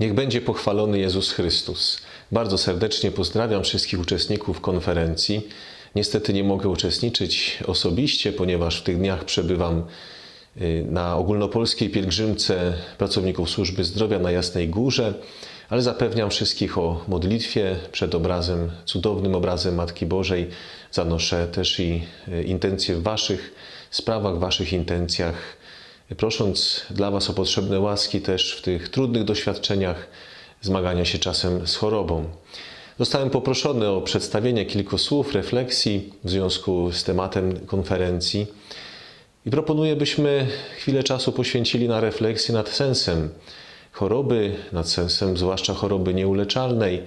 Niech będzie pochwalony Jezus Chrystus. Bardzo serdecznie pozdrawiam wszystkich uczestników konferencji. Niestety nie mogę uczestniczyć osobiście, ponieważ w tych dniach przebywam y, na ogólnopolskiej pielgrzymce pracowników służby zdrowia na Jasnej Górze, ale zapewniam wszystkich o modlitwie przed obrazem, cudownym obrazem Matki Bożej. Zanoszę też i y, intencje w Waszych sprawach, Waszych intencjach prosząc dla Was o potrzebne łaski też w tych trudnych doświadczeniach zmagania się czasem z chorobą. Zostałem poproszony o przedstawienie kilku słów, refleksji w związku z tematem konferencji i proponuję, byśmy chwilę czasu poświęcili na refleksję nad sensem choroby, nad sensem zwłaszcza choroby nieuleczalnej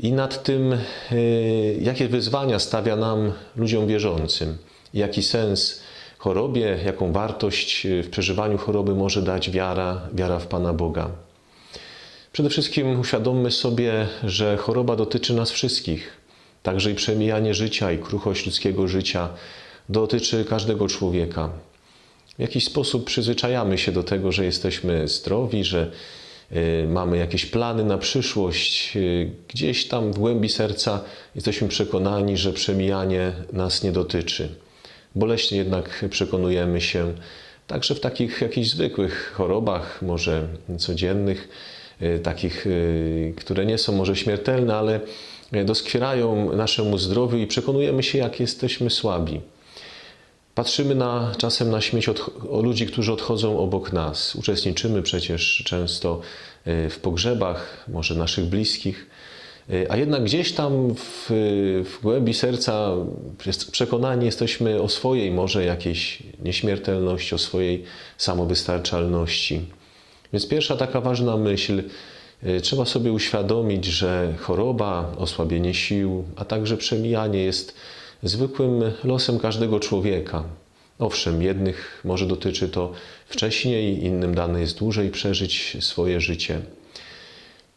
i nad tym, y, jakie wyzwania stawia nam, ludziom wierzącym, jaki sens chorobie, jaką wartość w przeżywaniu choroby może dać wiara, wiara w Pana Boga. Przede wszystkim uświadommy sobie, że choroba dotyczy nas wszystkich. Także i przemijanie życia i kruchość ludzkiego życia dotyczy każdego człowieka. W jakiś sposób przyzwyczajamy się do tego, że jesteśmy zdrowi, że y, mamy jakieś plany na przyszłość. Y, Gdzieś tam w głębi serca jesteśmy przekonani, że przemijanie nas nie dotyczy. Boleśnie jednak przekonujemy się także w takich jakichś zwykłych chorobach, może codziennych, y, takich, y, które nie są może śmiertelne, ale doskwierają naszemu zdrowiu i przekonujemy się, jak jesteśmy słabi. Patrzymy na, czasem na śmierć od, o ludzi, którzy odchodzą obok nas. Uczestniczymy przecież często w pogrzebach, może naszych bliskich. A jednak gdzieś tam w, w głębi serca przekonani jesteśmy o swojej może jakiejś nieśmiertelności, o swojej samowystarczalności. Więc pierwsza taka ważna myśl, y, trzeba sobie uświadomić, że choroba, osłabienie sił, a także przemijanie jest zwykłym losem każdego człowieka. Owszem, jednych może dotyczy to wcześniej, innym dane jest dłużej przeżyć swoje życie.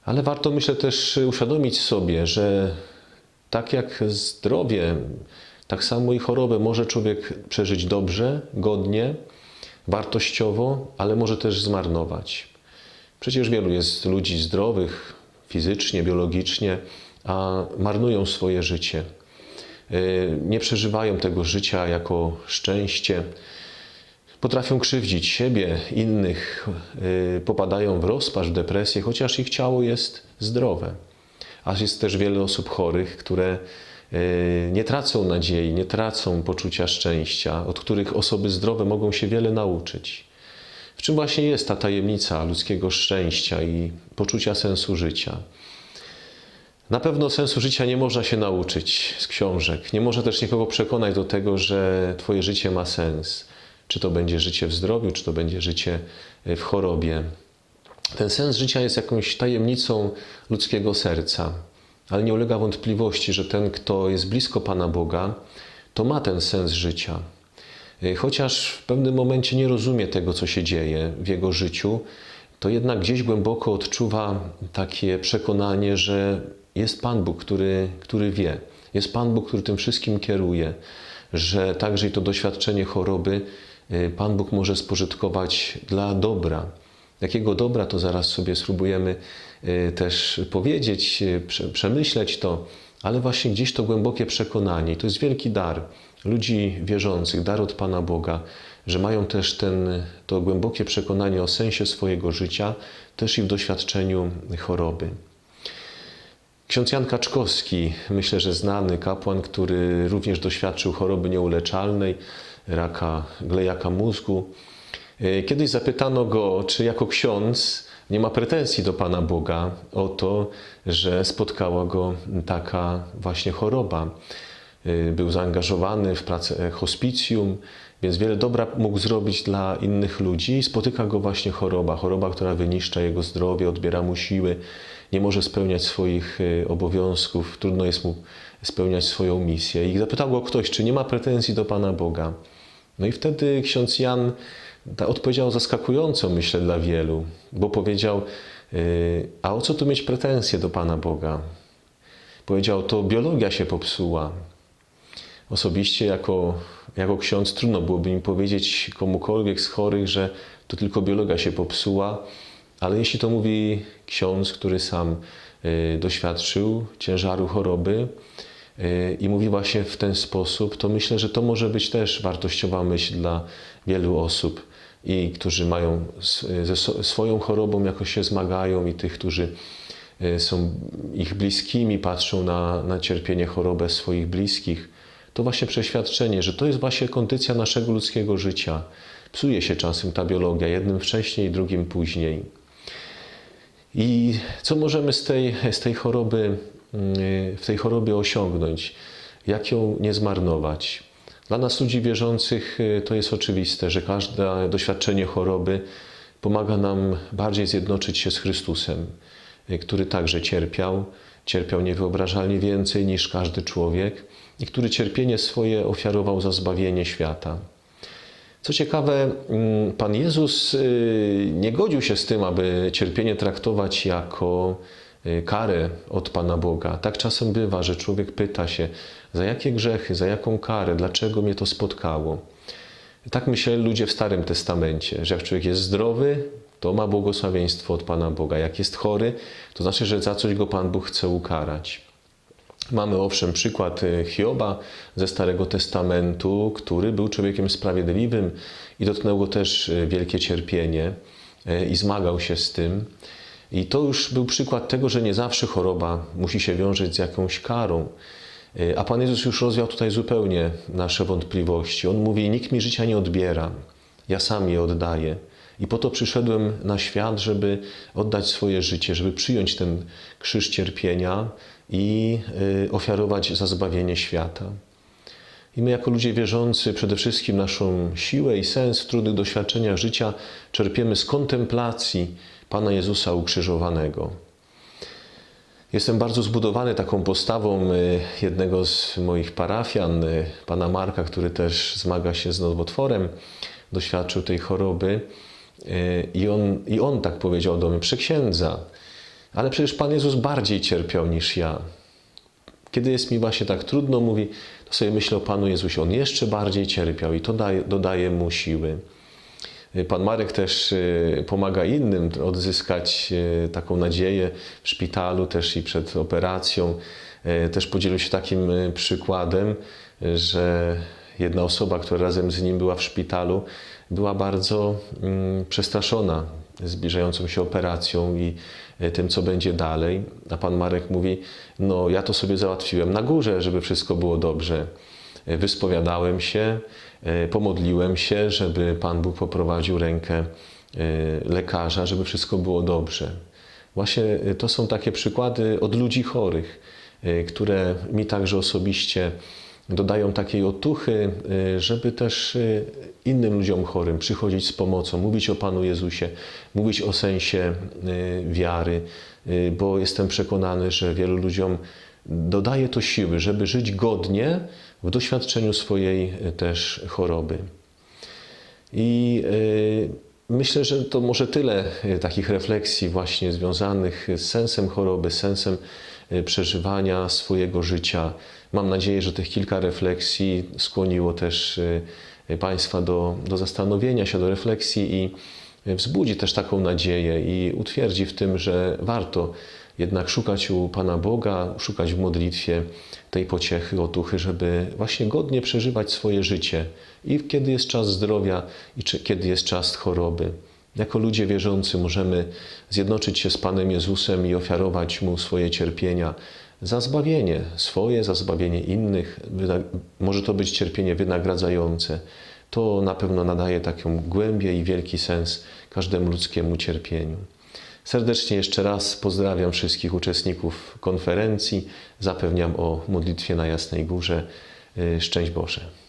Ale warto, myślę, też uświadomić sobie, że tak jak zdrowie, tak samo i chorobę może człowiek przeżyć dobrze, godnie, wartościowo, ale może też zmarnować. Przecież wielu jest ludzi zdrowych fizycznie, biologicznie, a marnują swoje życie. Nie przeżywają tego życia jako szczęście, potrafią krzywdzić siebie, innych, y, popadają w rozpacz, w depresję, chociaż ich ciało jest zdrowe. A jest też wiele osób chorych, które y, nie tracą nadziei, nie tracą poczucia szczęścia, od których osoby zdrowe mogą się wiele nauczyć. W czym właśnie jest ta tajemnica ludzkiego szczęścia i poczucia sensu życia? Na pewno sensu życia nie można się nauczyć z książek. Nie może też nikogo przekonać do tego, że Twoje życie ma sens. Czy to będzie życie w zdrowiu, czy to będzie życie w chorobie. Ten sens życia jest jakąś tajemnicą ludzkiego serca, ale nie ulega wątpliwości, że ten, kto jest blisko Pana Boga, to ma ten sens życia. Chociaż w pewnym momencie nie rozumie tego, co się dzieje w jego życiu, to jednak gdzieś głęboko odczuwa takie przekonanie, że jest Pan Bóg, który, który wie. Jest Pan Bóg, który tym wszystkim kieruje, że także i to doświadczenie choroby Pan Bóg może spożytkować dla dobra. Jakiego dobra, to zaraz sobie spróbujemy y, też powiedzieć, y, przemyśleć to, ale właśnie gdzieś to głębokie przekonanie, to jest wielki dar ludzi wierzących, dar od Pana Boga, że mają też ten, to głębokie przekonanie o sensie swojego życia, też i w doświadczeniu choroby. Ksiądz Jan Kaczkowski, myślę, że znany kapłan, który również doświadczył choroby nieuleczalnej, raka glejaka mózgu. E, kiedyś zapytano go, czy jako ksiądz nie ma pretensji do Pana Boga o to, że spotkała go taka właśnie choroba. E, był zaangażowany w pracę hospicjum, więc wiele dobra mógł zrobić dla innych ludzi spotyka go właśnie choroba. Choroba, która wyniszcza jego zdrowie, odbiera mu siły, nie może spełniać swoich e, obowiązków, trudno jest mu spełniać swoją misję. I zapytał go ktoś, czy nie ma pretensji do Pana Boga. No i wtedy ksiądz Jan odpowiedział zaskakująco, myślę, dla wielu, bo powiedział: y, A o co tu mieć pretensje do Pana Boga? Powiedział: To biologia się popsuła. Osobiście, jako, jako ksiądz, trudno byłoby mi powiedzieć komukolwiek z chorych, że to tylko biologia się popsuła, Ale jeśli to mówi ksiądz, który sam y, doświadczył ciężaru choroby i mówi właśnie w ten sposób, to myślę, że to może być też wartościowa myśl dla wielu osób i którzy mają ze swoją chorobą jakoś się zmagają i tych, którzy y, są ich bliskimi, patrzą na, na cierpienie, chorobę swoich bliskich. To właśnie przeświadczenie, że to jest właśnie kondycja naszego ludzkiego życia. Psuje się czasem ta biologia, jednym wcześniej, drugim później. I co możemy z tej, z tej choroby, yy, w tej chorobie osiągnąć? Jak ją nie zmarnować? Dla nas ludzi wierzących yy, to jest oczywiste, że każde doświadczenie choroby pomaga nam bardziej zjednoczyć się z Chrystusem, yy, który także cierpiał, cierpiał niewyobrażalnie więcej niż każdy człowiek i który cierpienie swoje ofiarował za zbawienie świata. Co ciekawe, mm, Pan Jezus y, nie godził się z tym, aby cierpienie traktować jako y, karę od Pana Boga. Tak czasem bywa, że człowiek pyta się, za jakie grzechy, za jaką karę, dlaczego mnie to spotkało. Tak myśleli ludzie w Starym Testamencie, że jak człowiek jest zdrowy, to ma błogosławieństwo od Pana Boga. Jak jest chory, to znaczy, że za coś go Pan Bóg chce ukarać. Mamy owszem przykład y, Hioba ze Starego Testamentu, który był człowiekiem sprawiedliwym i dotknęło go też y, wielkie cierpienie y, i zmagał się z tym. I to już był przykład tego, że nie zawsze choroba musi się wiązać z jakąś karą. Y, A Pan Jezus już rozwiał tutaj zupełnie nasze wątpliwości. On mówi: Nikt mi życia nie odbiera, ja sam je oddaję. I po to przyszedłem na świat, żeby oddać swoje życie, żeby przyjąć ten krzyż cierpienia i y, ofiarować za zbawienie świata. I my, jako ludzie wierzący, przede wszystkim naszą siłę i sens w trudnych doświadczeniach życia czerpiemy z kontemplacji Pana Jezusa ukrzyżowanego. Jestem bardzo zbudowany taką postawą y, jednego z moich parafian, y, pana Marka, który też zmaga się z nowotworem, doświadczył tej choroby. Y, I on, I on tak powiedział do mnie, przeksiędza, ale przecież Pan Jezus bardziej cierpiał niż ja. Kiedy jest mi właśnie tak trudno, mówi, to sobie myślę o Panu Jezusie. On jeszcze bardziej cierpiał i to daje, dodaje mu siły. Pan Marek też y, pomaga innym odzyskać y, taką nadzieję w szpitalu, też i przed operacją. Y, Też podzielił się takim przykładem, że jedna osoba, która razem z nim była w szpitalu, była bardzo mm, przestraszona zbliżającą się operacją i y, tym, co będzie dalej. A pan Marek mówi: No, ja to sobie załatwiłem na górze, żeby wszystko było dobrze. Y, Wyspowiadałem się, y, pomodliłem się, żeby Pan Bóg poprowadził rękę lekarza, żeby wszystko było dobrze. Właśnie to są takie przykłady od ludzi chorych, które mi także osobiście dodają takiej otuchy, y, żeby też y, innym ludziom chorym przychodzić z pomocą, mówić o Panu Jezusie, mówić o sensie y, wiary, bo jestem przekonany, że wielu ludziom dodaje to siły, żeby żyć godnie w doświadczeniu swojej też choroby. I myślę, że to może tyle takich refleksji właśnie związanych z sensem choroby, sensem przeżywania swojego życia. Mam nadzieję, że tych kilka refleksji skłoniło też y, Państwa do, do zastanowienia się, do refleksji i wzbudzi też taką nadzieję i utwierdzi w tym, że warto jednak szukać u Pana Boga, szukać w modlitwie tej pociechy, otuchy, żeby właśnie godnie przeżywać swoje życie i kiedy jest czas zdrowia i czy, kiedy jest czas choroby. Jako ludzie wierzący możemy zjednoczyć się z Panem Jezusem i ofiarować Mu swoje cierpienia za zbawienie swoje, za zbawienie innych. Może to być cierpienie wynagradzające. To na pewno nadaje taką głębię i wielki sens każdemu ludzkiemu cierpieniu. Serdecznie jeszcze raz pozdrawiam wszystkich uczestników konferencji. Zapewniam o modlitwie na Jasnej Górze. Y, Szczęść Boże.